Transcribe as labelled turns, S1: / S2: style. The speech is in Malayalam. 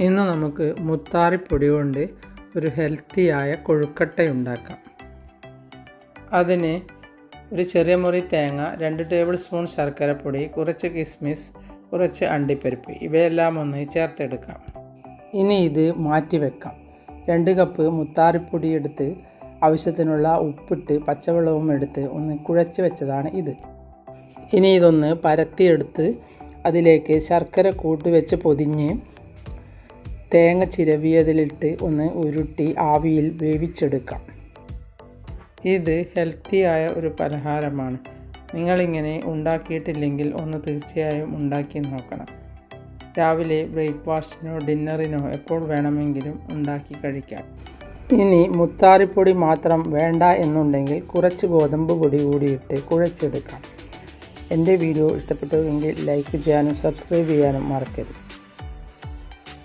S1: ഇന്ന് നമുക്ക് മുത്താറിപ്പൊടി കൊണ്ട് ഒരു ഹെൽത്തിയായ കൊഴുക്കട്ട ഉണ്ടാക്കാം അതിന് ഒരു ചെറിയ മുറി തേങ്ങ രണ്ട് ടേബിൾ സ്പൂൺ ശർക്കരപ്പൊടി കുറച്ച് കിസ്മിസ് കുറച്ച് അണ്ടിപ്പരിപ്പ് ഇവയെല്ലാം ഒന്ന് ചേർത്തെടുക്കാം. ഇനി ഇത് മാറ്റി വെക്കാം. രണ്ട് കപ്പ് മുത്താറിപ്പൊടി എടുത്ത് ആവശ്യത്തിനുള്ള ഉപ്പിട്ട് പച്ചവെള്ളവും എടുത്ത് ഒന്ന് കുഴച്ച് വെച്ചതാണ് ഇത്. ഇനി ഇതൊന്ന് പരത്തിയെടുത്ത് അതിലേക്ക് ശർക്കര കൂട്ടി വെച്ച് പൊതിഞ്ഞ് തേങ്ങ ചിരവിയതിലിട്ട് ഒന്ന് ഉരുട്ടി ആവിയിൽ വേവിച്ചെടുക്കാം. ഇത് ഹെൽത്തിയായ ഒരു പലഹാരമാണ്. നിങ്ങളിങ്ങനെ ഉണ്ടാക്കിയിട്ടില്ലെങ്കിൽ ഒന്ന് തീർച്ചയായും ഉണ്ടാക്കി നോക്കണം. രാവിലെ ബ്രേക്ക്ഫാസ്റ്റിനോ ഡിന്നറിനോ എപ്പോൾ വേണമെങ്കിലും ഉണ്ടാക്കി കഴിക്കാം. ഇനി മുത്താറിപ്പൊടി മാത്രം വേണ്ട എന്നുണ്ടെങ്കിൽ കുറച്ച് ഗോതമ്പ് പൊടി കൂടിയിട്ട് കുഴച്ചെടുക്കാം. എന്റെ വീഡിയോ ഇഷ്ടപ്പെട്ടുവെങ്കിൽ ലൈക്ക് ചെയ്യാനും സബ്സ്ക്രൈബ് ചെയ്യാനും മറക്കരുത്.